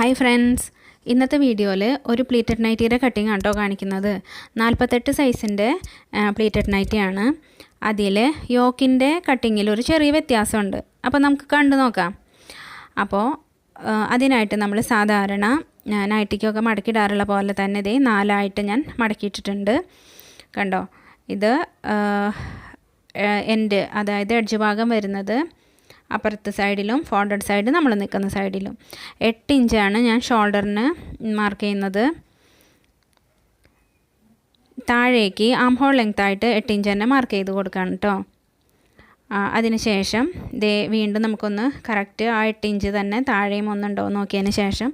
Hi friends ഇന്നത്തെ വീഡിയോയിൽ ഒരു പ്ലീറ്റഡ് നൈറ്റിയുടെ കട്ടിങ് ആട്ടോ കാണിക്കുന്നത്. നാൽപ്പത്തെട്ട് സൈസിന്റെ പ്ലീറ്റഡ് നൈറ്റിയാണ് അതിൽ യോക്കിന്റെ കട്ടിങ്ങിൽ ഒരു ചെറിയ വ്യത്യാസമുണ്ട്. അപ്പോൾ നമുക്ക് കണ്ടു നോക്കാം. അപ്പോൾ അതിനായിട്ട് നമ്മൾ സാധാരണ നൈറ്റിക്കൊക്കെ മടക്കിയിടാറുള്ള പോലെ തന്നെ ഇതേ നാലായിട്ട് ഞാൻ മടക്കിയിട്ടിട്ടുണ്ട്. കണ്ടോ? ഇത് എൻഡ് അതായത് എഡ്ജ് ഭാഗം വരുന്നത് അപ്പുറത്തെ സൈഡിലും ഫോൾഡഡ് സൈഡ് നമ്മൾ നിൽക്കുന്ന സൈഡിലും. എട്ട് ഇഞ്ചാണ് ഞാൻ ഷോൾഡറിന് മാർക്ക് ചെയ്യുന്നത്. താഴേക്ക് ആം ഹോൾ ലെങ്ത് ആയിട്ട് എട്ട് ഇഞ്ച് തന്നെ മാർക്ക് ചെയ്ത് കൊടുക്കണം കേട്ടോ അതിനുശേഷം ദേ വീണ്ടും നമുക്കൊന്ന് കറക്റ്റ് ആ എട്ട് ഇഞ്ച് തന്നെ താഴെയും ഒന്നുണ്ടോ നോക്കിയതിന് ശേഷം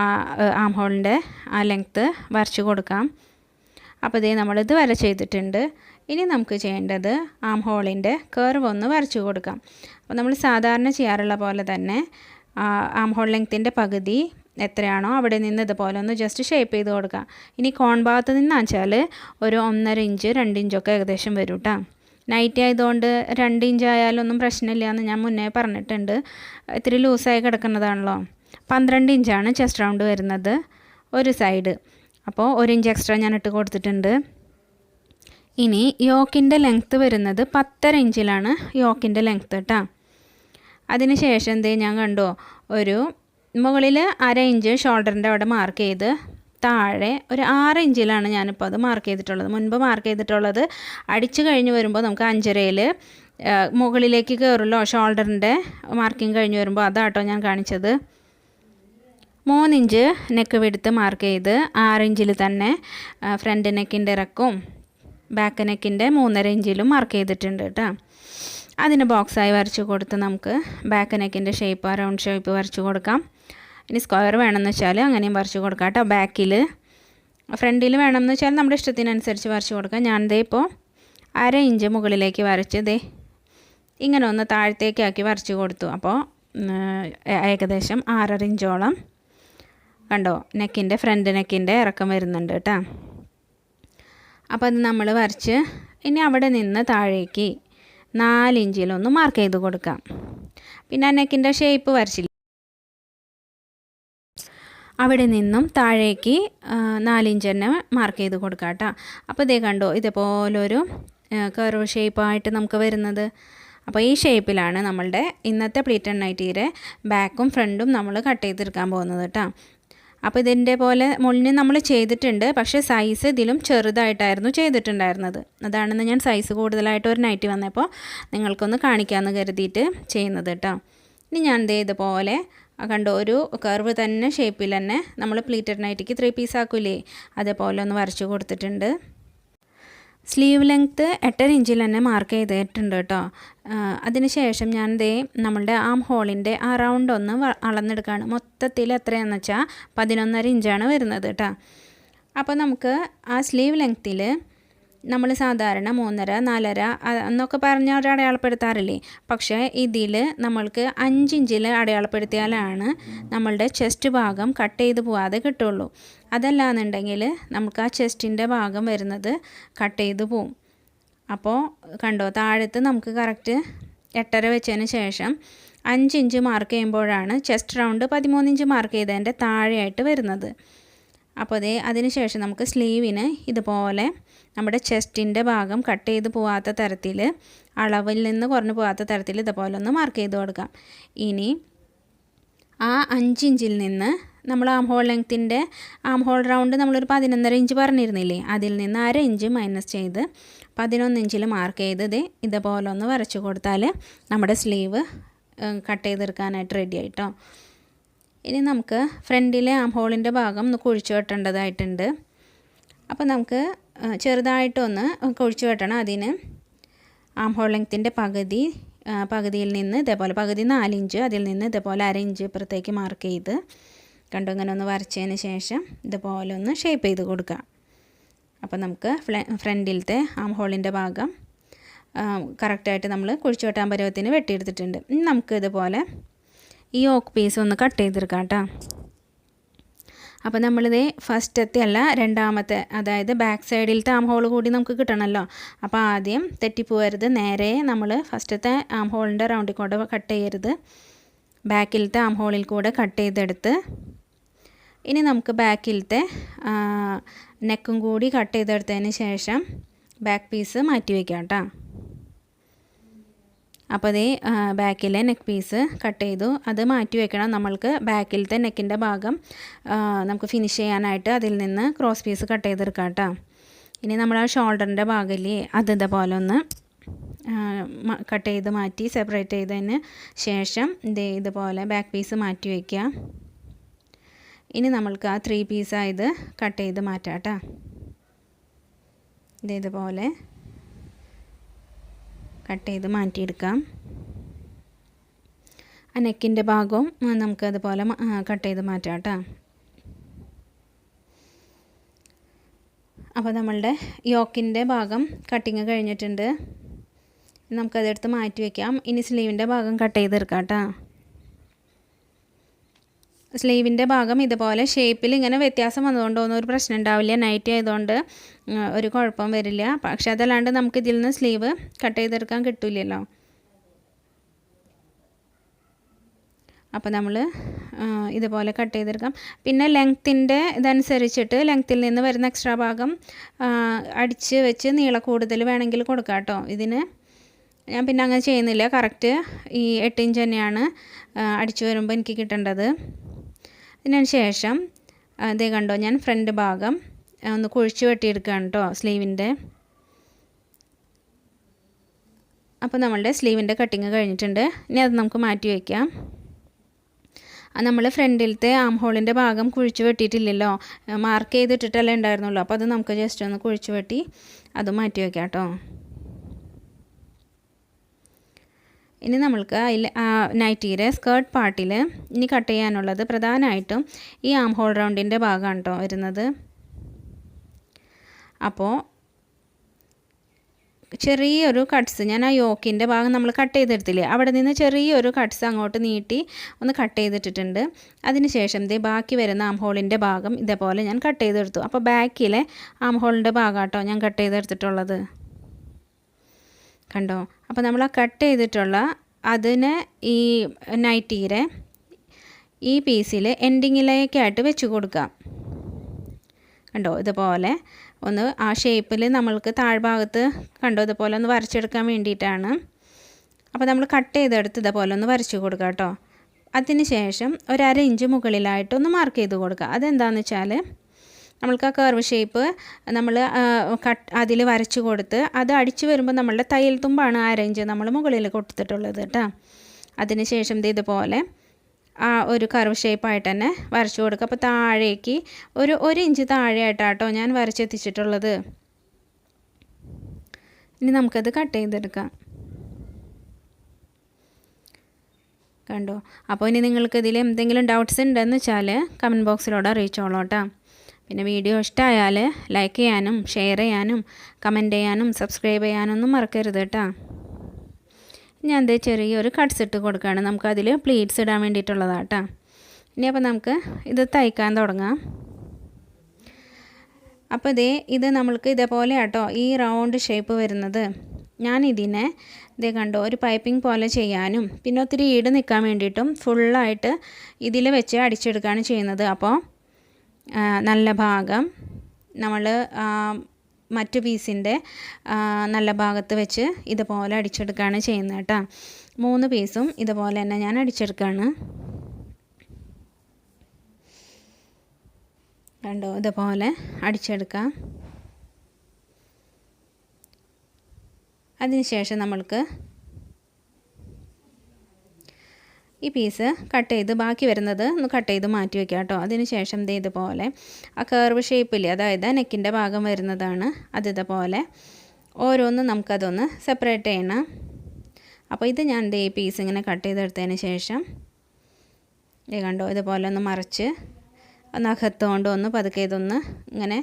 ആ ആം ഹോളിന്റെ ആ ലെങ്ത്ത് വരച്ച് കൊടുക്കാം. അപ്പോൾ ഇതേ നമ്മളിത് വര ചെയ്തിട്ടുണ്ട്. ഇനി നമുക്ക് ചെയ്യേണ്ടത് ആം ഹോളിന്റെ കർവ് ഒന്ന് വരച്ചു കൊടുക്കാം. അപ്പോൾ നമ്മൾ സാധാരണ ചെയ്യാറുള്ള പോലെ തന്നെ ആം ഹോൾ ലെങ്ത്തിന്റെ പകുതി എത്രയാണോ അവിടെ നിന്ന് ഇതുപോലെ ഒന്ന് ജസ്റ്റ് ഷേപ്പ് ചെയ്ത് കൊടുക്കാം. ഇനി കോൺ ഭാഗത്ത് നിന്നാച്ചാൽ ഒരു ഒന്നര ഇഞ്ച് രണ്ട് ഇഞ്ചൊക്കെ ഏകദേശം വരും കേട്ടോ നൈറ്റി ആയതുകൊണ്ട് രണ്ട് ഇഞ്ച് ഒന്നും പ്രശ്നമില്ല എന്ന് ഞാൻ മുന്നേ പറഞ്ഞിട്ടുണ്ട്. ഇത്തിരി ലൂസായി കിടക്കുന്നതാണല്ലോ. പന്ത്രണ്ട് ഇഞ്ചാണ് ചെസ്റ്റ് റൗണ്ട് വരുന്നത് ഒരു സൈഡ് അപ്പോൾ ഒരു ഇഞ്ച് എക്സ്ട്രാ ഞാൻ ഇട്ട് കൊടുത്തിട്ടുണ്ട്. ഇനി യോക്കിന്റെ ലെങ്ത്ത് വരുന്നത് പത്തര ഇഞ്ചിലാണ് യോക്കിന്റെ ലെങ്ത്ത് കേട്ടോ അതിന് ശേഷം എന്തേ ഞാൻ കണ്ടോ ഒരു മുകളിൽ അര ഇഞ്ച് ഷോൾഡറിന്റെ അവിടെ മാർക്ക് ചെയ്ത് താഴെ ഒരു ആറ് ഇഞ്ചിലാണ് ഞാനിപ്പോൾ അത് മാർക്ക് ചെയ്തിട്ടുള്ളത്. മുൻപ് മാർക്ക് ചെയ്തിട്ടുള്ളത് അടിച്ചു കഴിഞ്ഞ് വരുമ്പോൾ നമുക്ക് അഞ്ചരയിൽ മുകളിലേക്ക് കയറുമല്ലോ ഷോൾഡറിന്റെ മാർക്കിങ് കഴിഞ്ഞ് വരുമ്പോൾ അതാട്ടോ ഞാൻ കാണിച്ചത്. മൂന്നിഞ്ച് നെക്ക് വെടുത്ത് മാർക്ക് ചെയ്ത് ആറിഞ്ചിൽ തന്നെ ഫ്രണ്ട് നെക്കിന്റെ ഇറക്കും. ബാക്ക് നെക്കിന്റെ മൂന്നര ഇഞ്ചിലും മാർക്ക് ചെയ്തിട്ടുണ്ട് കേട്ടോ അതിന് ബോക്സായി വരച്ച് കൊടുത്ത് നമുക്ക് ബാക്ക് നെക്കിന്റെ ഷേപ്പ് റൗണ്ട് ഷേപ്പ് വരച്ച് കൊടുക്കാം. ഇനി സ്ക്വയർ വേണമെന്ന് വെച്ചാൽ അങ്ങനെയും വരച്ച് കൊടുക്കാം കേട്ടോ ബാക്കിൽ ഫ്രണ്ടിൽ വേണമെന്ന് വെച്ചാൽ നമ്മുടെ ഇഷ്ടത്തിനനുസരിച്ച് വരച്ച് കൊടുക്കാം. ഞാൻ ദേ ഇപ്പോൾ അര ഇഞ്ച് മുകളിലേക്ക് വരച്ച് ദേ ഇങ്ങനെ ഒന്ന് താഴത്തേക്കാക്കി വരച്ച് കൊടുത്തു. അപ്പോൾ ഏകദേശം ആറര ഇഞ്ചോളം കണ്ടോ നെക്കിന്റെ ഫ്രണ്ട് നെക്കിന്റെ ഇറക്കം വരുന്നുണ്ട് കേട്ടോ അപ്പോൾ അത് നമ്മൾ വരച്ച് ഇനി അവിടെ നിന്ന് താഴേക്ക് നാലിഞ്ചിലൊന്ന് മാർക്ക് ചെയ്ത് കൊടുക്കാം. പിന്നെ നെക്കിന്റെ ഷേപ്പ് വരച്ചില്ല? അവിടെ നിന്നും താഴേക്ക് നാലിഞ്ച് തന്നെ മാർക്ക് ചെയ്ത് കൊടുക്കാം കേട്ടോ അപ്പോൾ ഇതേ കണ്ടോ ഇതേപോലൊരു കർവ് ഷേപ്പായിട്ട് നമുക്ക് വരുന്നത്. അപ്പോൾ ഈ ഷേപ്പിലാണ് നമ്മളുടെ ഇന്നത്തെ പ്ലീറ്റൺ നൈറ്റിയുടെ ബാക്കും ഫ്രണ്ടും നമ്മൾ കട്ട് ചെയ്തെടുക്കാൻ പോകുന്നത് കേട്ടോ അപ്പോൾ ഇതിന്റെ പോലെ മുള്ളിന് നമ്മൾ ചെയ്തിട്ടുണ്ട്. പക്ഷേ സൈസ് ഇതിലും ചെറുതായിട്ടായിരുന്നു ചെയ്തിട്ടുണ്ടായിരുന്നത്. അതാണെന്ന് ഞാൻ സൈസ് കൂടുതലായിട്ട് ഒരു നൈറ്റ് വന്നപ്പോൾ നിങ്ങൾക്കൊന്ന് കാണിക്കാമെന്ന് കരുതിയിട്ട് ചെയ്യുന്നത് കേട്ടോ ഇനി ഞാൻ ദേ ഇതുപോലെ കണ്ടോ ഒരു കർവ് തന്നെ ഷേപ്പിൽ തന്നെ നമ്മൾ പ്ലീറ്റഡ് നൈറ്റിക്ക് ത്രീ പീസ് ആക്കൂലേ? അതേപോലെ ഒന്ന് വരച്ച് കൊടുത്തിട്ടുണ്ട്. സ്ലീവ് ലെങ്ത്ത് എട്ടര ഇഞ്ചിൽ തന്നെ മാർക്ക് ചെയ്തിട്ടുണ്ട് കേട്ടോ. അതിനുശേഷം ഞാൻ ദേ നമ്മളുടെ ആം ഹോളിന്റെ ആ റൗണ്ട് ഒന്ന് അളന്നെടുക്കുകയാണ് മൊത്തത്തിൽ എത്രയാണെന്ന് വെച്ചാൽ പതിനൊന്നര ഇഞ്ചാണ് വരുന്നത് കേട്ടോ. അപ്പോൾ നമുക്ക് ആ സ്ലീവ് ലെങ്ത്തിൽ നമ്മൾ സാധാരണ മൂന്നര നാലര എന്നൊക്കെ പറഞ്ഞ ഒരു അടയാളപ്പെടുത്താറില്ലേ? പക്ഷേ ഇതിൽ നമ്മൾക്ക് അഞ്ചിഞ്ചിൽ അടയാളപ്പെടുത്തിയാലാണ് നമ്മളുടെ ചെസ്റ്റ് ഭാഗം കട്ട് ചെയ്ത് പോവാതെ കിട്ടുള്ളൂ. അതല്ലാന്നുണ്ടെങ്കിൽ നമുക്ക് ആ ചെസ്റ്റിന്റെ ഭാഗം വരുന്നത് കട്ട് ചെയ്ത് പോവും. അപ്പോൾ കണ്ടോ താഴത്ത് നമുക്ക് കറക്റ്റ് എട്ടര വെച്ചതിന് ശേഷം അഞ്ച് ഇഞ്ച് മാർക്ക് ചെയ്യുമ്പോഴാണ് ചെസ്റ്റ് റൗണ്ട് പതിമൂന്ന് ഇഞ്ച് മാർക്ക് ചെയ്തതിന്റെ താഴെയായിട്ട് വരുന്നത്. അപ്പോൾ അതേ അതിന് ശേഷം നമുക്ക് സ്ലീവിന് ഇതുപോലെ നമ്മുടെ ചെസ്റ്റിന്റെ ഭാഗം കട്ട് ചെയ്ത് പോവാത്ത തരത്തിൽ അളവിൽ നിന്ന് കുറഞ്ഞു പോകാത്ത തരത്തിൽ ഇതുപോലെ ഒന്ന് മാർക്ക് ചെയ്ത് കൊടുക്കാം. ഇനി ആ അഞ്ച് ഇഞ്ചിൽ നിന്ന് നമ്മൾ ആം ഹോൾ ലെങ്ത്തിന്റെ ആം ഹോൾ റൗണ്ട് നമ്മളൊരു പതിനൊന്നര ഇഞ്ച് പറഞ്ഞിരുന്നില്ലേ? അതിൽ നിന്ന് അര ഇഞ്ച് മൈനസ് ചെയ്ത് പതിനൊന്ന് ഇഞ്ചിൽ മാർക്ക് ചെയ്തത് ഇതുപോലെ ഒന്ന് വരച്ച് കൊടുത്താൽ നമ്മുടെ സ്ലീവ് കട്ട് ചെയ്തെടുക്കാനായിട്ട് റെഡി ആയിട്ടോ. ഇനി നമുക്ക് ഫ്രണ്ടിലെ ആം ഹോളിന്റെ ഭാഗം ഒന്ന് കുഴിച്ചു വെട്ടേണ്ടതായിട്ടുണ്ട്. അപ്പോൾ നമുക്ക് ചെറുതായിട്ടൊന്ന് കുഴിച്ചു വെട്ടണം. അതിന് ആം ഹോൾ ലെങ്ത്തിന്റെ പകുതി പകുതിയിൽ നിന്ന് ഇതേപോലെ പകുതി നാലിഞ്ച് അതിൽ നിന്ന് ഇതേപോലെ അര ഇഞ്ച് ഇപ്പുറത്തേക്ക് മാർക്ക് ചെയ്ത് കണ്ടു ഇങ്ങനെ ഒന്ന് വരച്ചതിന് ശേഷം ഇതുപോലെ ഒന്ന് ഷേപ്പ് ചെയ്ത് കൊടുക്കുക. അപ്പോൾ നമുക്ക് ഫ്രണ്ടിലത്തെ ആം ഹോളിന്റെ ഭാഗം കറക്റ്റായിട്ട് നമ്മൾ കുഴിച്ചു വെട്ടാൻ പരുവത്തിന് വെട്ടിയെടുത്തിട്ടുണ്ട്. ഇനി നമുക്ക് ഇതുപോലെ ഈ ഓക്ക് പീസ് ഒന്ന് കട്ട് ചെയ്തെടുക്കാം കേട്ടോ. അപ്പോൾ നമ്മളിത് ഫസ്റ്റത്തെ അല്ല രണ്ടാമത്തെ അതായത് ബാക്ക് സൈഡിലത്തെ ആം ഹോൾ കൂടി നമുക്ക് കിട്ടണമല്ലോ. അപ്പോൾ ആദ്യം തെറ്റിപ്പോകരുത് നേരെ നമ്മൾ ഫസ്റ്റത്തെ ആം ഹോളിന്റെ റൗണ്ടിൽ കൂടെ കട്ട് ചെയ്യരുത്. ബാക്കിലത്തെ ആം ഹോളിൽ കൂടെ കട്ട് ചെയ്തെടുത്ത് ഇനി നമുക്ക് ബാക്കിലത്തെ നെക്കും കൂടി കട്ട് ചെയ്തെടുത്തതിന് ശേഷം ബാക്ക് പീസ് മാറ്റി വയ്ക്കാം കേട്ടോ. അപ്പോൾ അതേ ബാക്കിലെ നെക്ക് പീസ് കട്ട് ചെയ്തു. അത് മാറ്റി വെക്കണം. നമ്മൾക്ക് ബാക്കിലത്തെ നെക്കിന്റെ ഭാഗം നമുക്ക് ഫിനിഷ് ചെയ്യാനായിട്ട് അതിൽ നിന്ന് ക്രോസ് പീസ് കട്ട് ചെയ്തെടുക്കാം കേട്ടോ. ഇനി നമ്മൾ ആ ഷോൾഡറിന്റെ ഭാഗമില്ലേ അത് ഇതേപോലെ ഒന്ന് കട്ട് ചെയ്ത് മാറ്റി സെപ്പറേറ്റ് ചെയ്തതിന് ശേഷം ഇതേ ഇതുപോലെ ബാക്ക് പീസ് മാറ്റി വയ്ക്കുക ഇനി നമ്മൾക്ക് ആ ത്രീ പീസായത് കട്ട് ചെയ്ത് മാറ്റാം കേട്ടോ. ഇതേതുപോലെ കട്ട് ചെയ്ത് മാറ്റിയെടുക്കാം. ആ നെക്കിന്റെ ഭാഗവും നമുക്ക് അതുപോലെ കട്ട് ചെയ്ത് മാറ്റാം കേട്ടോ. അപ്പോൾ നമ്മളുടെ യോക്കിന്റെ ഭാഗം കട്ടിങ് കഴിഞ്ഞിട്ടുണ്ട്. നമുക്കതെടുത്ത് മാറ്റി വയ്ക്കാം ഇനി സ്ലീവിന്റെ ഭാഗം കട്ട് ചെയ്തെടുക്കാം കേട്ടോ. സ്ലീവിന്റെ ഭാഗം ഇതുപോലെ ഷേപ്പിൽ ഇങ്ങനെ വ്യത്യാസം വന്നതുകൊണ്ട് ഒന്നും ഒരു പ്രശ്നം ഉണ്ടാവില്ല. നൈറ്റി ആയതുകൊണ്ട് ഒരു കുഴപ്പം വരില്ല. പക്ഷെ അതല്ലാണ്ട് നമുക്ക് ഇതിൽ നിന്ന് സ്ലീവ് കട്ട് ചെയ്തെടുക്കാൻ കിട്ടില്ലല്ലോ അപ്പോൾ നമ്മൾ ഇതുപോലെ കട്ട് ചെയ്തെടുക്കാം. പിന്നെ ലെങ്ത്തിന്റെ ഇതനുസരിച്ചിട്ട് ലെങ്ത്തിൽ നിന്ന് വരുന്ന എക്സ്ട്രാ ഭാഗം അടിച്ച് വെച്ച് നീള കൂടുതൽ വേണമെങ്കിൽ കൊടുക്കാം കേട്ടോ. ഇതിന് ഞാൻ പിന്നെ അങ്ങനെ ചെയ്യുന്നില്ല. കറക്റ്റ് ഈ എട്ട് ഇഞ്ച് തന്നെയാണ് അടിച്ചു വരുമ്പോൾ എനിക്ക് കിട്ടേണ്ടത്. അതിന് ശേഷം അതേ കണ്ടോ ഞാൻ ഫ്രണ്ട് ഭാഗം ഒന്ന് കുഴിച്ച് വെട്ടിയെടുക്കുകയാണ് കേട്ടോ സ്ലീവിന്റെ. അപ്പോൾ നമ്മളുടെ സ്ലീവിന്റെ കട്ടിങ് കഴിഞ്ഞിട്ടുണ്ട്. ഇനി അത് നമുക്ക് മാറ്റി വയ്ക്കാം. നമ്മൾ ഫ്രണ്ടിലത്തെ ആം ഹോളിന്റെ ഭാഗം കുഴിച്ച് വെട്ടിയിട്ടില്ലല്ലോ മാർക്ക് ചെയ്തിട്ടിട്ടല്ലേ ഉണ്ടായിരുന്നുള്ളൂ. അപ്പോൾ അത് നമുക്ക് ജസ്റ്റ് ഒന്ന് കുഴിച്ച് വെട്ടി അത് മാറ്റി വയ്ക്കാം കേട്ടോ ഇനി നമ്മൾക്ക് അതിൽ നൈറ്റിയിലെ സ്കേർട്ട് പാർട്ടിൽ ഇനി കട്ട് ചെയ്യാനുള്ളത് പ്രധാനമായിട്ടും ഈ ആം ഹോൾ റൗണ്ടിന്റെ ഭാഗമാണ് കേട്ടോ വരുന്നത്. അപ്പോൾ ചെറിയൊരു കട്ട്സ് ഞാൻ ആ യോക്കിന്റെ ഭാഗം നമ്മൾ കട്ട് ചെയ്തെടുത്തില്ലേ അവിടെ നിന്ന് ചെറിയൊരു കട്ട്സ് അങ്ങോട്ട് നീട്ടി ഒന്ന് കട്ട് ചെയ്തിട്ടിട്ടുണ്ട്. അതിന് ശേഷം ഇതേ ബാക്കി വരുന്ന ആം ഹോളിന്റെ ഭാഗം ഇതേപോലെ ഞാൻ കട്ട് ചെയ്തെടുത്തു. അപ്പോൾ ബാക്കിലെ ആം ഹോളിന്റെ ഭാഗം കേട്ടോ ഞാൻ കട്ട് ചെയ്തെടുത്തിട്ടുള്ളത്. കണ്ടോ? അപ്പോൾ നമ്മൾ ആ കട്ട് ചെയ്തിട്ടുള്ള അതിന് ഈ നൈറ്റീരെ ഈ പീസിൽ എൻഡിങ്ങിലേക്കായിട്ട് വെച്ച് കൊടുക്കാം. കണ്ടോ? ഇതുപോലെ ഒന്ന് ആ ഷേപ്പിൽ നമ്മൾക്ക് താഴ്ഭാഗത്ത് കണ്ടോ? ഇതുപോലെ ഒന്ന് വരച്ചെടുക്കാൻ വേണ്ടിയിട്ടാണ്. അപ്പോൾ നമ്മൾ കട്ട് ചെയ്തെടുത്ത് ഇതുപോലെ ഒന്ന് വരച്ച് കൊടുക്കുക കേട്ടോ. അതിന് ശേഷം ഒരു അര ഇഞ്ച് മുകളിലായിട്ടൊന്ന് മാർക്ക് ചെയ്ത് കൊടുക്കുക അതെന്താണെന്ന് വെച്ചാൽ നമ്മൾക്ക് ആ കർവ് ഷേപ്പ് നമ്മൾ കട്ട് അതിൽ വരച്ച് കൊടുത്ത് അത് അടിച്ച് വരുമ്പോൾ നമ്മളുടെ തയ്യൽ തുമ്പാണ് ആ അരഞ്ച് നമ്മൾ മുകളിൽ കൊടുത്തിട്ടുള്ളത് കേട്ടോ അതിന് ശേഷം ഇതുപോലെ ആ ഒരു കർവ് ഷേപ്പായിട്ട് തന്നെ വരച്ചു കൊടുക്കുക. അപ്പോൾ താഴേക്ക് ഒരു ഒരു ഇഞ്ച് താഴെയായിട്ടാട്ടോ ഞാൻ വരച്ചെത്തിച്ചിട്ടുള്ളത്. ഇനി നമുക്കത് കട്ട് ചെയ്തെടുക്കാം. കണ്ടോ? അപ്പോൾ ഇനി നിങ്ങൾക്ക് ഇതിൽ എന്തെങ്കിലും ഡൗട്ട്സ് ഉണ്ടെന്ന് വെച്ചാൽ കമന്റ് ബോക്സിലൂടെ അറിയിച്ചോളൂ കേട്ടോ പിന്നെ വീഡിയോ ഇഷ്ടമായാൽ ലൈക്ക് ചെയ്യാനും ഷെയർ ചെയ്യാനും കമന്റ് ചെയ്യാനും സബ്സ്ക്രൈബ് ചെയ്യാനൊന്നും മറക്കരുത് കേട്ടോ. ഞാൻ എന്താ ചെറിയൊരു കട്ട്സ് ഇട്ട് കൊടുക്കുകയാണ് നമുക്കതിൽ പ്ലീറ്റ്സ് ഇടാൻ വേണ്ടിയിട്ടുള്ളതാണ് കേട്ടോ. ഇനി അപ്പോൾ നമുക്ക് ഇത് തയ്ക്കാൻ തുടങ്ങാം. അപ്പോൾ ഇതേ ഇത് നമ്മൾക്ക് ഇതേപോലെ കേട്ടോ ഈ റൗണ്ട് ഷേപ്പ് വരുന്നത്. ഞാൻ ഇതിനെ ഇതേ കണ്ടോ ഒരു പൈപ്പിംഗ് പോലെ ചെയ്യാനും പിന്നെ ഒത്തിരി ഈട് നിൽക്കാൻ വേണ്ടിയിട്ടും ഫുള്ളായിട്ട് ഇതിൽ വെച്ച് അടിച്ചെടുക്കുകയാണ് ചെയ്യുന്നത്. അപ്പോൾ നല്ല ഭാഗം നമ്മൾ മറ്റു പീസിന്റെ നല്ല ഭാഗത്ത് വെച്ച് ഇതുപോലെ അടിച്ചെടുക്കുകയാണ് ചെയ്യുന്നത് കേട്ടോ. മൂന്ന് പീസും ഇതുപോലെ തന്നെ ഞാൻ അടിച്ചെടുക്കുകയാണ് കണ്ടോ? ഇതുപോലെ അടിച്ചെടുക്കാം. അതിനുശേഷം നമ്മൾക്ക് ഈ പീസ് കട്ട് ചെയ്ത് ബാക്കി വരുന്നത് ഒന്ന് കട്ട് ചെയ്ത് മാറ്റി വെക്കാം കേട്ടോ. അതിന് ശേഷം ദേ ഇതുപോലെ ആ കർവ് ഷേപ്പിൽ അതായത് നെക്കിന്റെ ഭാഗം വരുന്നതാണ് അത് ഇതുപോലെ. ഓരോന്നും നമുക്കതൊന്ന് സെപ്പറേറ്റ് ചെയ്യണം. അപ്പോൾ ഇത് ഞാൻ ദേ ഈ പീസ് ഇങ്ങനെ കട്ട് ചെയ്തെടുത്തതിന് ശേഷം ഇത് കണ്ടോ ഇതുപോലെ ഒന്ന് മറിച്ച് നഖത്തുകൊണ്ട് ഒന്ന് പതുക്കെ ഇതൊന്ന് ഇങ്ങനെ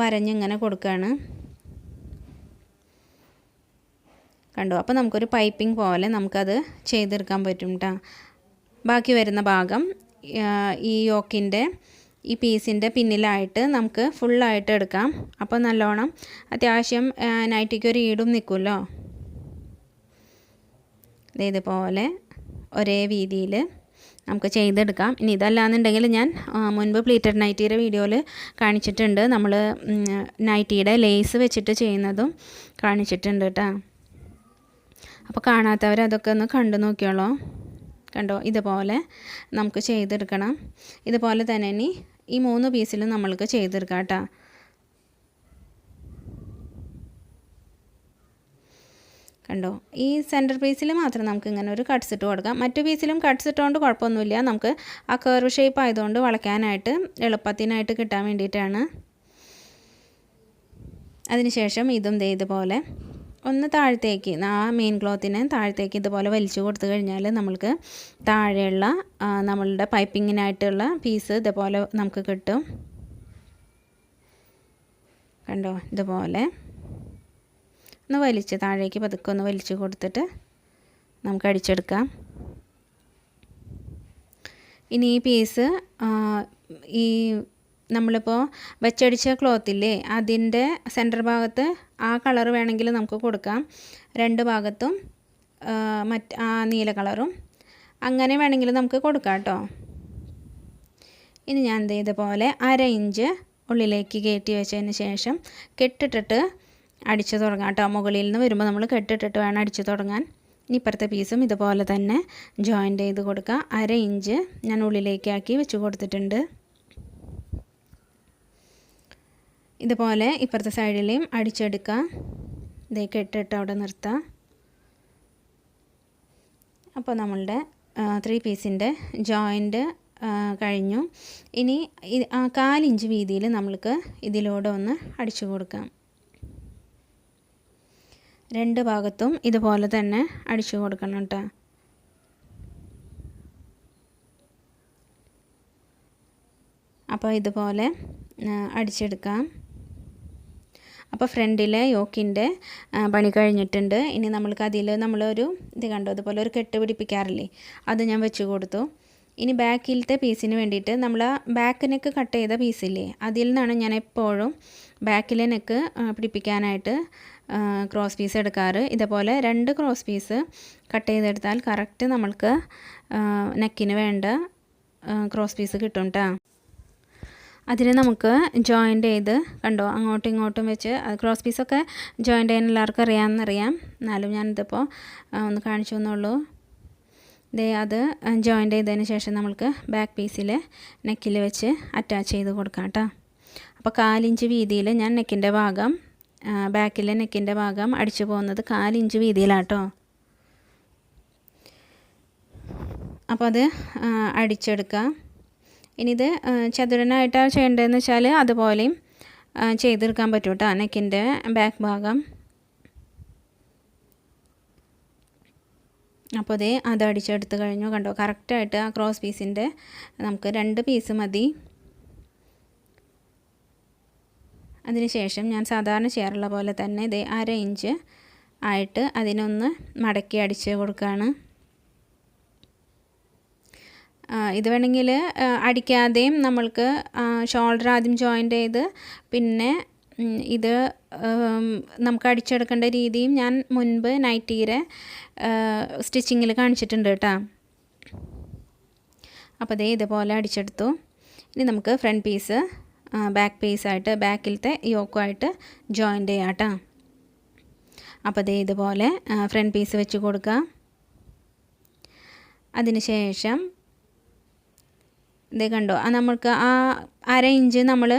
വരഞ്ഞിങ്ങനെ കൊടുക്കുകയാണ് കണ്ടു. അപ്പോൾ നമുക്കൊരു പൈപ്പിംഗ് പോലെ നമുക്കത് ചെയ്തെടുക്കാൻ പറ്റും കേട്ടോ ബാക്കി വരുന്ന ഭാഗം ഈ യോക്കിന്റെ ഈ പീസിന്റെ പിന്നിലായിട്ട് നമുക്ക് ഫുള്ളായിട്ട് എടുക്കാം. അപ്പോൾ നല്ലോണം അത്യാവശ്യം നൈറ്റിക്ക് ഒരു ഈടും നിൽക്കുമല്ലോ. ഇതേപോലെ ഒരേ വീതിയിൽ നമുക്ക് ചെയ്തെടുക്കാം. ഇനി ഇതല്ലാന്നുണ്ടെങ്കിൽ ഞാൻ മുൻപ് പ്ലീറ്റഡ് നൈറ്റിയുടെ വീഡിയോയിൽ കാണിച്ചിട്ടുണ്ട്. നമ്മൾ നൈറ്റിയുടെ ലേസ് വെച്ചിട്ട് ചെയ്യുന്നതും കാണിച്ചിട്ടുണ്ട് കേട്ടോ അപ്പോൾ കാണാത്തവർ അതൊക്കെ ഒന്ന് കണ്ടു നോക്കിയോളോ. കണ്ടോ? ഇതുപോലെ നമുക്ക് ചെയ്തെടുക്കണം. ഇതുപോലെ തന്നെ ഇനി ഈ മൂന്ന് പീസിലും നമ്മൾക്ക് ചെയ്തെടുക്കാം കേട്ടോ. കണ്ടോ? ഈ സെന്റർ പീസിൽ മാത്രം നമുക്ക് ഇങ്ങനെ ഒരു കട്ട്സ് ഇട്ട് കൊടുക്കാം. മറ്റു പീസിലും കട്ട്സ് ഇട്ടുകൊണ്ട് കുഴപ്പമൊന്നുമില്ല. നമുക്ക് ആ കർവ് ഷേപ്പ് ആയതുകൊണ്ട് വളയ്ക്കാനായിട്ട് എളുപ്പത്തിനായിട്ട് കിട്ടാൻ വേണ്ടിയിട്ടാണ്. അതിനുശേഷം ഇതും ദേ ഇതുപോലെ ഒന്ന് താഴത്തേക്ക് ആ മെയിൻ ക്ലോത്തിനെ താഴത്തേക്ക് ഇതുപോലെ വലിച്ചു കൊടുത്തു കഴിഞ്ഞാൽ നമ്മൾക്ക് താഴെയുള്ള നമ്മളുടെ പൈപ്പിങ്ങിനായിട്ടുള്ള പീസ് ഇതുപോലെ നമുക്ക് കിട്ടും. കണ്ടോ? ഇതുപോലെ. ഒന്ന് വലിച്ച് താഴേക്ക് പതുക്കെ ഒന്ന് വലിച്ചു കൊടുത്തിട്ട് നമുക്ക് അടിച്ചെടുക്കാം. ഇനി ഈ പീസ് ഈ നമ്മളിപ്പോൾ വെച്ചടിച്ച ക്ലോത്തില്ലേ അതിന്റെ സെന്റർ ഭാഗത്ത് ആ കളർ വേണമെങ്കിൽ നമുക്ക് കൊടുക്കാം. രണ്ട് ഭാഗത്തും മറ്റ് ആ നീല കളറും അങ്ങനെ വേണമെങ്കിൽ നമുക്ക് കൊടുക്കാം കേട്ടോ. ഇനി ഞാൻ ഇതുപോലെ അര ഇഞ്ച് ഉള്ളിലേക്ക് കയറ്റി വെച്ചതിന് ശേഷം കെട്ടിട്ടിട്ട് അടിച്ചു തുടങ്ങാം കേട്ടോ. മുകളിൽ നിന്ന് വരുമ്പോൾ നമ്മൾ കെട്ടിട്ടിട്ട് വേണം അടിച്ചു തുടങ്ങാൻ. ഇനി ഇപ്പുറത്തെ പീസും ഇതുപോലെ തന്നെ ജോയിന്റ് ചെയ്ത് കൊടുക്കുക അര ഇഞ്ച് ഞാൻ ഉള്ളിലേക്കാക്കി വെച്ച് കൊടുത്തിട്ടുണ്ട്. ഇതുപോലെ ഇപ്പുറത്തെ സൈഡിലെയും അടിച്ചെടുക്കുക. ഇതേ കെട്ടിട്ട് അവിടെ നിർത്താം അപ്പോൾ നമ്മളുടെ ത്രീ പീസിന്റെ ജോയിന്റ് കഴിഞ്ഞു. ഇനി കാലിഞ്ച് വീതിയിൽ നമ്മൾക്ക് ഇതിലൂടെ ഒന്ന് അടിച്ചു കൊടുക്കാം. രണ്ട് ഭാഗത്തും ഇതുപോലെ തന്നെ അടിച്ചു കൊടുക്കണം കേട്ടോ. അപ്പോൾ ഇതുപോലെ അടിച്ചെടുക്കാം. അപ്പോൾ ഫ്രണ്ടിലെ യോക്കിന്റെ പണി കഴിഞ്ഞിട്ടുണ്ട്. ഇനി നമ്മൾക്ക് അതിൽ നമ്മളൊരു ഇത് കണ്ടു? അതുപോലെ ഒരു കെട്ട് പിടിപ്പിക്കാറില്ലേ? അത് ഞാൻ വെച്ച് കൊടുത്തു. ഇനി ബാക്കിലത്തെ പീസിന് വേണ്ടിയിട്ട് നമ്മൾ ബാക്ക് നെക്ക് കട്ട് ചെയ്ത പീസില്ലേ? അതിൽ നിന്നാണ് ഞാൻ എപ്പോഴും ബാക്കിലെ നെക്ക് പിടിപ്പിക്കാനായിട്ട് ക്രോസ് പീസ് എടുക്കാറ്. ഇതേപോലെ രണ്ട് ക്രോസ് പീസ് കട്ട് ചെയ്തെടുത്താൽ കറക്റ്റ് നമ്മൾക്ക് നെക്കിന് വേണ്ട ക്രോസ് പീസ് കിട്ടും കേട്ടോ അതിന് നമുക്ക് ജോയിന്റ് ചെയ്ത് കണ്ടോ അങ്ങോട്ടും ഇങ്ങോട്ടും വെച്ച് ക്രോസ് പീസൊക്കെ ജോയിന്റ് ചെയ്യാൻ എല്ലാവർക്കും അറിയാമെന്നറിയാം. എന്നാലും ഞാനിതിപ്പോൾ ഒന്ന് കാണിച്ചു എന്നുള്ളൂ ദേ അത് ജോയിന്റ് ചെയ്തതിന് ശേഷം നമ്മൾക്ക് ബാക്ക് പീസിൽ നെക്കിൽ വെച്ച് അറ്റാച്ച് ചെയ്ത് കൊടുക്കാം കേട്ടോ. അപ്പോൾ കാലിഞ്ച് വീതിയിൽ ഞാൻ നെക്കിന്റെ ഭാഗം ബാക്കിലെ നെക്കിന്റെ ഭാഗം അടിച്ചു പോകുന്നത് കാലിഞ്ച് വീതിയിലാട്ടോ അപ്പോൾ അത് അടിച്ചെടുക്കാം. ഇനി ഇത് ചതുരനായിട്ടാണ് ചെയ്യേണ്ടതെന്ന് വെച്ചാൽ അതുപോലെയും ചെയ്തെടുക്കാൻ പറ്റും കേട്ടോ നെക്കിന്റെ ബാക്ക് ഭാഗം. അപ്പോൾ അതേ അത് അടിച്ചെടുത്ത് കഴിഞ്ഞു. കണ്ടോ? കറക്റ്റായിട്ട് ആ ക്രോസ് പീസിന്റെ നമുക്ക് രണ്ട് പീസ് മതി. അതിനുശേഷം ഞാൻ സാധാരണ ചെയ്യാറുള്ള പോലെ തന്നെ ഇതേ അര ഇഞ്ച് ആയിട്ട് അതിനൊന്ന് മടക്കി അടിച്ച് കൊടുക്കുകയാണ് ഇത് വേണമെങ്കിൽ അടിക്കാതെയും നമ്മൾക്ക് ഷോൾഡർ ആദ്യം ജോയിന്റ് ചെയ്ത് പിന്നെ ഇത് നമുക്ക് അടിച്ചെടുക്കേണ്ട രീതിയും ഞാൻ മുൻപ് നൈറ്റീരെ സ്റ്റിച്ചിങ്ങിൽ കാണിച്ചിട്ടുണ്ട് കേട്ടോ. അപ്പോൾ അതേ ഇതുപോലെ അടിച്ചെടുത്തു. ഇനി നമുക്ക് ഫ്രണ്ട് പീസ് ബാക്ക് പീസായിട്ട് ബാക്കിലത്തെ യോക്കുമായിട്ട് ജോയിന്റ് ചെയ്യാം കേട്ടോ. അപ്പോൾ അതേ ഇതുപോലെ ഫ്രണ്ട് പീസ് വെച്ച് കൊടുക്കുക. അതിനുശേഷം ഇത് കണ്ടോ ആ നമ്മൾക്ക് ആ അര ഇഞ്ച് നമ്മൾ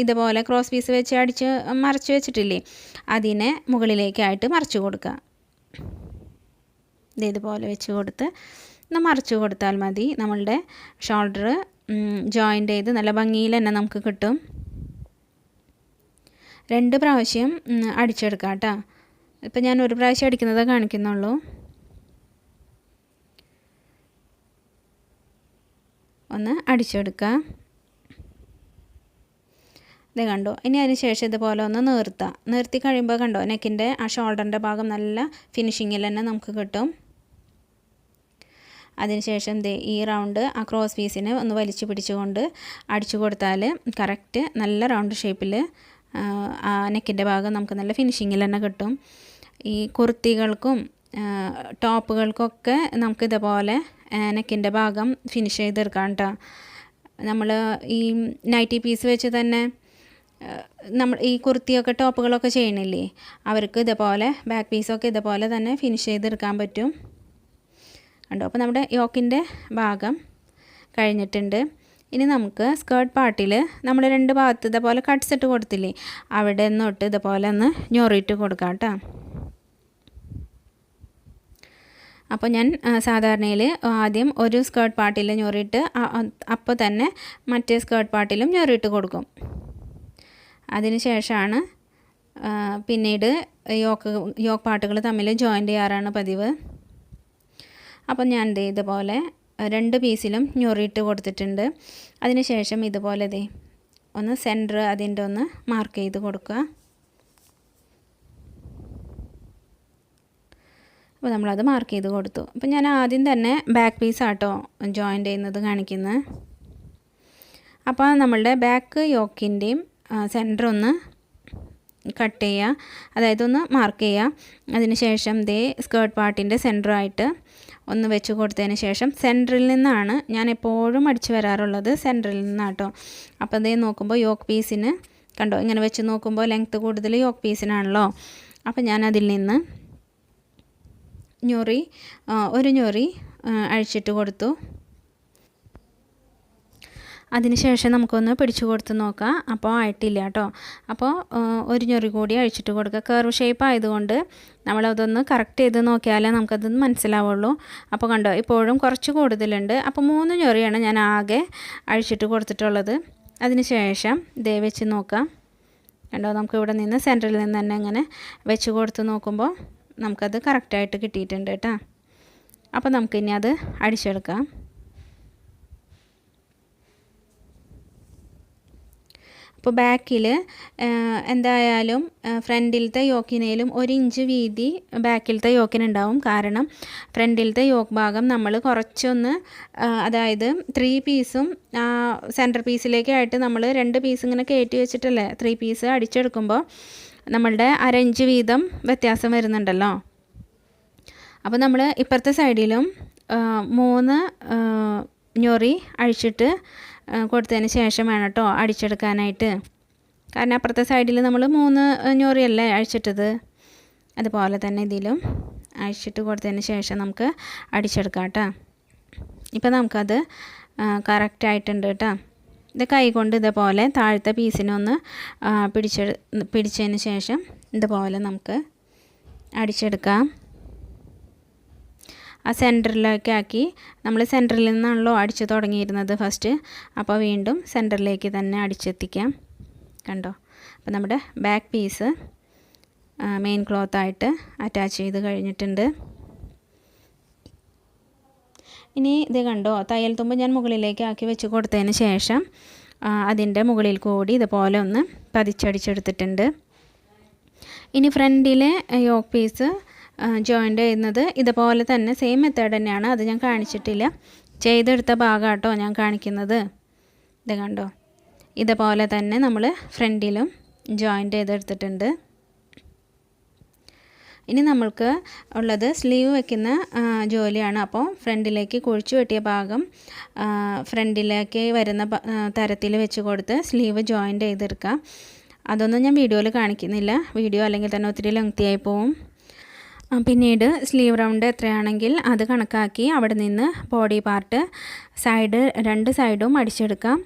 ഇതുപോലെ ക്രോസ് പീസ് വെച്ച് അടിച്ച് മറച്ച് വെച്ചിട്ടില്ലേ അതിനെ മുകളിലേക്കായിട്ട് മറച്ച് കൊടുക്കുക. ഇത് ഇതുപോലെ വെച്ച് കൊടുത്ത് ഒന്ന് മറച്ച് കൊടുത്താൽ മതി. നമ്മളുടെ ഷോൾഡർ ജോയിന്റ് ചെയ്ത് നല്ല ഭംഗിയിൽ തന്നെ നമുക്ക് കിട്ടും. രണ്ട് പ്രാവശ്യം അടിച്ചെടുക്കാം കേട്ടോ. ഇപ്പം ഞാൻ ഒരു പ്രാവശ്യം അടിക്കുന്നതേ കാണിക്കുന്നുള്ളൂ. ഒന്ന് അടിച്ചെടുക്കുക ഇത് കണ്ടോ? ഇനി അതിന് ശേഷം ഇതുപോലെ ഒന്ന് നിർത്താം. നിർത്തി കഴിയുമ്പോൾ കണ്ടോ? നെക്കിന്റെ ആ ഷോൾഡറിന്റെ ഭാഗം നല്ല ഫിനിഷിങ്ങിൽ തന്നെ നമുക്ക് കിട്ടും. അതിനുശേഷം ദേ ഈ റൗണ്ട് ആ ക്രോസ് പീസിനെ ഒന്ന് വലിച്ചു പിടിച്ചുകൊണ്ട് അടിച്ചു കൊടുത്താൽ കറക്റ്റ് നല്ല റൗണ്ട് ഷേപ്പിൽ ആ നെക്കിന്റെ ഭാഗം നമുക്ക് നല്ല ഫിനിഷിങ്ങിൽ തന്നെ കിട്ടും. ഈ കുർത്തികൾക്കും ടോപ്പുകൾക്കൊക്കെ നമുക്ക് നെക്കിന്റെ ഭാഗം ഫിനിഷ് ചെയ്തെടുക്കാം കേട്ടോ നമ്മൾ ഈ നൈറ്റി പീസ് വെച്ച് തന്നെ നമ്മൾ ഈ കുർത്തിയൊക്കെ ടോപ്പുകളൊക്കെ ചെയ്യണില്ലേ? അവർക്ക് ഇതുപോലെ ബാക്ക് പീസൊക്കെ ഇതുപോലെ തന്നെ ഫിനിഷ് ചെയ്തെടുക്കാൻ പറ്റും. കണ്ടോ? അപ്പോൾ നമ്മുടെ യോക്കിന്റെ ഭാഗം കഴിഞ്ഞിട്ടുണ്ട്. ഇനി നമുക്ക് സ്കേർട്ട് പാർട്ടിൽ നമ്മൾ രണ്ട് ഭാഗത്ത് ഇതുപോലെ കട്ട്സ് ഇട്ട് കൊടുത്തില്ലേ? അവിടെ നിന്നോട്ട് ഇതേപോലെ ഒന്ന് ഞൊറിയിട്ട് കൊടുക്കാം കേട്ടോ അപ്പോൾ ഞാൻ സാധാരണയിൽ ആദ്യം ഒരു സ്കേർട്ട് പാർട്ടിൽ ഞൊറിയിട്ട് അപ്പോൾ തന്നെ മറ്റേ സ്കേർട്ട് പാർട്ടിലും ഞൊറിയിട്ട് കൊടുക്കും. അതിന് ശേഷമാണ് പിന്നീട് യോക്ക് യോക്ക് പാട്ടുകൾ തമ്മിൽ ജോയിന്റ് ചെയ്യാറാണ് പതിവ്. അപ്പം ഞാൻ ദേ ഇതുപോലെ രണ്ട് പീസിലും ഞൊറിയിട്ട് കൊടുത്തിട്ടുണ്ട്. അതിന് ശേഷം ഇതുപോലെ ദേ ഒന്ന് സെന്റർ അതിന്റെ ഒന്ന് മാർക്ക് ചെയ്ത് കൊടുക്കുക. അപ്പോൾ നമ്മളത് മാർക്ക് ചെയ്ത് കൊടുത്തു. അപ്പോൾ ഞാൻ ആദ്യം തന്നെ ബാക്ക് പീസ് ആട്ടോ ജോയിന്റ് ചെയ്യുന്നത് കാണിക്കുന്നത് അപ്പോൾ നമ്മളുടെ ബാക്ക് യോക്കിന്റെയും സെന്റർ ഒന്ന് കട്ട് ചെയ്യുക അതായത് ഒന്ന് മാർക്ക് ചെയ്യുക അതിന് ശേഷം ദേ സ്കേർട്ട് പാർട്ടിന്റെ സെന്ററായിട്ട് ഒന്ന് വെച്ച് കൊടുത്തതിന് ശേഷം സെന്ററിൽ നിന്നാണ് ഞാൻ എപ്പോഴും അടിച്ചു വരാറുള്ളത് സെന്ററിൽ നിന്നാട്ടോ. അപ്പോൾ ദേ നോക്കുമ്പോൾ യോക്ക് പീസിന് കണ്ടോ? ഇങ്ങനെ വെച്ച് നോക്കുമ്പോൾ ലെങ്ത്ത് കൂടുതൽ യോക്ക് പീസിനാണല്ലോ അപ്പോൾ ഞാൻ അതിൽ നിന്ന് ഞൊറി ഒരു ഞൊറി അഴിച്ചിട്ട് കൊടുത്തു. അതിനുശേഷം നമുക്കൊന്ന് പിടിച്ചു കൊടുത്ത് നോക്കാം. അപ്പോൾ ആയിട്ടില്ല കേട്ടോ. അപ്പോൾ ഒരു ഞൊറി കൂടി അഴിച്ചിട്ട് കൊടുക്കുക. കർവ് ഷേപ്പ് ആയതുകൊണ്ട് നമ്മളതൊന്ന് കറക്റ്റ് ചെയ്ത് നോക്കിയാലേ നമുക്കതൊന്ന് മനസ്സിലാവുള്ളൂ. അപ്പോൾ കണ്ടോ ഇപ്പോഴും കുറച്ച് കൂടുതലുണ്ട്. അപ്പോൾ മൂന്ന് ഞൊറിയാണ് ഞാൻ ആകെ അഴിച്ചിട്ട് കൊടുത്തിട്ടുള്ളത്. അതിനുശേഷം ദേ വെച്ച് നോക്കാം. കണ്ടോ നമുക്കിവിടെ നിന്ന് സെന്ററിൽ നിന്ന് തന്നെ അങ്ങനെ വെച്ച് കൊടുത്ത് നോക്കുമ്പോൾ നമുക്കത് കറക്റ്റായിട്ട് കിട്ടിയിട്ടുണ്ട് കേട്ടോ. അപ്പോൾ നമുക്കിനി അത് അടിച്ചെടുക്കാം. അപ്പോൾ ബാക്കിൽ എന്തായാലും ഫ്രണ്ടിലത്തെ യോക്കിനേലും ഒരു ഇഞ്ച് വീതി ബാക്കിലത്തെ യോക്കിനുണ്ടാവും കാരണം ഫ്രണ്ടിലത്തെ യോക്ക് ഭാഗം നമ്മൾ കുറച്ചൊന്ന് അതായത് ത്രീ പീസും സെന്റർ പീസിലേക്കായിട്ട് നമ്മൾ രണ്ട് പീസ് ഇങ്ങനെ കയറ്റി വെച്ചിട്ടല്ലേ? ത്രീ പീസ് അടിച്ചെടുക്കുമ്പോൾ നമ്മളുടെ അരഞ്ച് വീതം വ്യത്യാസം വരുന്നുണ്ടല്ലോ. അപ്പോൾ നമ്മൾ ഇപ്പുറത്തെ സൈഡിലും മൂന്ന് ഞൊറി അഴിച്ചിട്ട് കൊടുത്തതിന് ശേഷം വേണം കേട്ടോ അടിച്ചെടുക്കാനായിട്ട്. കാരണം അപ്പുറത്തെ സൈഡിൽ നമ്മൾ മൂന്ന് ഞൊറിയല്ലേ അഴിച്ചിട്ടത്? അതുപോലെ തന്നെ ഇതിലും അഴിച്ചിട്ട് കൊടുത്തതിന് ശേഷം നമുക്ക് അടിച്ചെടുക്കാം കേട്ടോ ഇപ്പം നമുക്കത് കറക്റ്റായിട്ടുണ്ട് കേട്ടോ ഇത് കൈ കൊണ്ട് ഇതേപോലെ താഴത്തെ പീസിനൊന്ന് പിടിച്ച പിടിച്ചതിന് ശേഷം ഇതുപോലെ നമുക്ക് അടിച്ചെടുക്കാം. ആ സെന്ററിലേക്ക് ആക്കി നമ്മൾ സെന്ററിൽ നിന്നാണല്ലോ അടിച്ച് തുടങ്ങിയിരുന്നത് ഫസ്റ്റ് അപ്പോൾ വീണ്ടും സെന്ററിലേക്ക് തന്നെ അടിച്ചെത്തിക്കാം. കണ്ടോ? അപ്പോൾ നമ്മുടെ ബാക്ക് പീസ് മെയിൻ ക്ലോത്തായിട്ട് അറ്റാച്ച് ചെയ്ത് കഴിഞ്ഞിട്ടുണ്ട്. ഇനി ഇത് കണ്ടോ? തയ്യൽ തുമ്പ് ഞാൻ മുകളിലേക്ക് ആക്കി വെച്ച് കൊടുത്തതിന് ശേഷം അതിന്റെ മുകളിൽ കൂടി ഇതുപോലെ ഒന്ന് പതിച്ചടിച്ചെടുത്തിട്ടുണ്ട്. ഇനി ഫ്രണ്ടിലെ യോക്ക് പീസ് ജോയിന്റ് ചെയ്യുന്നത് ഇതുപോലെ തന്നെ സെയിം മെത്തേഡ് തന്നെയാണ്. അത് ഞാൻ കാണിച്ചിട്ടില്ല. ചെയ്തെടുത്ത ഭാഗമാട്ടോ ഞാൻ കാണിക്കുന്നത്. ഇത് കണ്ടോ? ഇതുപോലെ തന്നെ നമ്മൾ ഫ്രണ്ടിലും ജോയിന്റ് ചെയ്തെടുത്തിട്ടുണ്ട്. ഇനി നമ്മൾക്ക് ഉള്ളത് സ്ലീവ് വെക്കുന്ന ജോലിയാണ്. അപ്പോൾ ഫ്രണ്ടിലേക്ക് കുഴിച്ചു വെട്ടിയ ഭാഗം ഫ്രണ്ടിലേക്ക് വരുന്ന തരത്തിൽ വെച്ച് കൊടുത്ത് സ്ലീവ് ജോയിന്റ് ചെയ്തെടുക്കുക അതൊന്നും ഞാൻ വീഡിയോയിൽ കാണിക്കുന്നില്ല. വീഡിയോ അല്ലെങ്കിൽ തന്നെ ഒത്തിരി ലെങ്തി ആയി പോവും. പിന്നീട് സ്ലീവ് റൗണ്ട് എത്രയാണെങ്കിൽ അത് കണക്കാക്കി അവിടെ നിന്ന് ബോഡി പാർട്ട് സൈഡ് രണ്ട് സൈഡും അടിച്ചെടുക്കാം.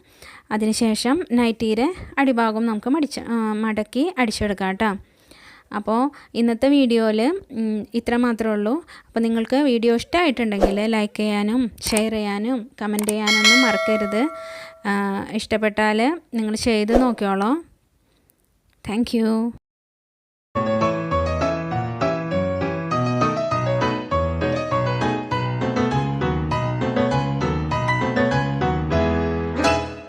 അതിനുശേഷം നൈറ്റീരെ അടിഭാഗം നമുക്ക് മടിച്ച് മടക്കി അടിച്ചെടുക്കാം കേട്ടോ. അപ്പോൾ ഇന്നത്തെ വീഡിയോയിൽ ഇത്ര മാത്രമേ ഉള്ളൂ. അപ്പോൾ നിങ്ങൾക്ക് വീഡിയോ ഇഷ്ടമായിട്ടുണ്ടെങ്കിൽ ലൈക്ക് ചെയ്യാനും ഷെയർ ചെയ്യാനും കമന്റ് ചെയ്യാനൊന്നും മറക്കരുത്. ഇഷ്ടപ്പെട്ടാൽ നിങ്ങൾ ചെയ്ത് നോക്കിയോളൂ താങ്ക്